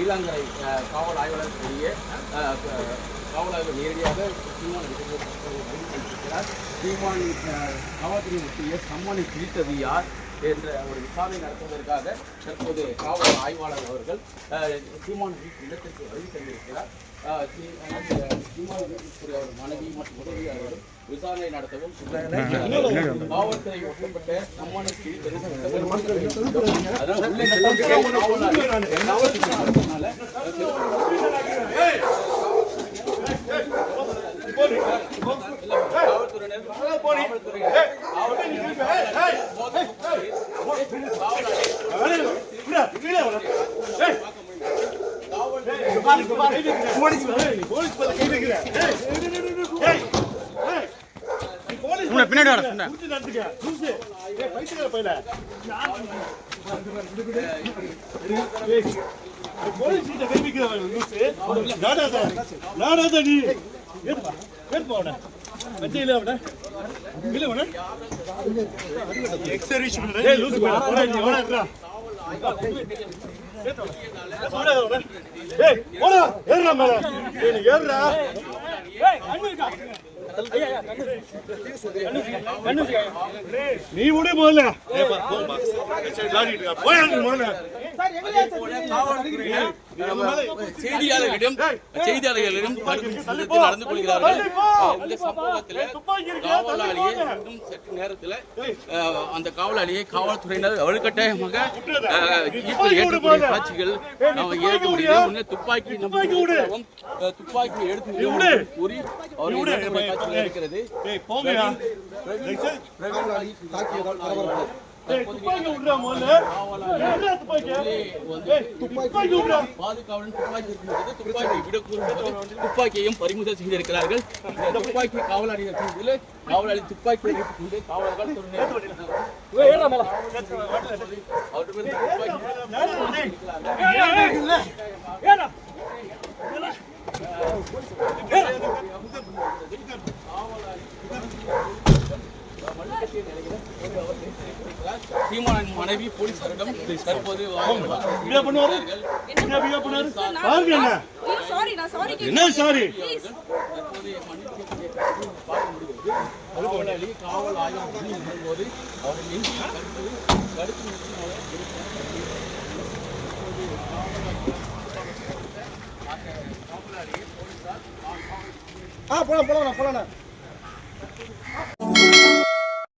நீலாங்கரை காவல் ஆய்வாளர் க- காவல் ஆய்வாளர் நேரடியாக சீமான் இருக்கிறார் சீமான் காவல்துறை முக்கிய சம்மானை பிரித்தது யார் என்ற ஒரு விசாரணை நடத்துவதற்காக தற்போது காவல் ஆய்வாளர் அவர்கள் சீமான் இல்லத்திற்கு வருகை தந்திருக்கிறார். சீமான் மனைவி மற்றும் உதவியாளர்களும் விசாரணை நடத்தவும் காவல்துறை ஒப்பப்பட்ட சம்மானை பின்னாடி வர சொன்ன பைத்தியக்கார பையல பிரித்தது அதாவது உள்ளே செல்லும் காவலாளர் காவல்துறை நீ விடு முதல்ல. போய் முதல்ல. செய்தியாளர்களிடம் செய்தியாளர்களிடம் நடந்து கொள்கிறார்கள். இந்த சம்பவத்தில் காவலாளியை இன்னும் சற்று நேரத்தில் அந்த காவலாளியை காவல்துறையினர் வலுக்கட்டாயமாக ஏற்றக்கூடிய காட்சிகள் நாம் ஏற்க முடியல துப்பாக்கி துப்பாக்கி எடுத்து கூறி அவர்கள் இருக்கிறது. துப்பாக்கியையும் பறிமுதல் செய்திருக்கிறார்கள் துப்பாக்கி காவலாளிகள் காவலாளி துப்பாக்கி காவலர்கள் சீமானின் மனைவி போலீசாரிடம் தற்போது பண்ணுவாரு? பாருங்க என்ன? சாரி நான் சாரி என்ன சாரி தற்போது மன்னிப்பு கேட்டு பார்க்க முடிகிறது. காவலாளி காவல் ஆய்வு பண்ணும்போது அவர் நெஞ்சில் கருத்து கருத்து நிறுத்தினால ஆ போலாம் போலாம் போலாம்.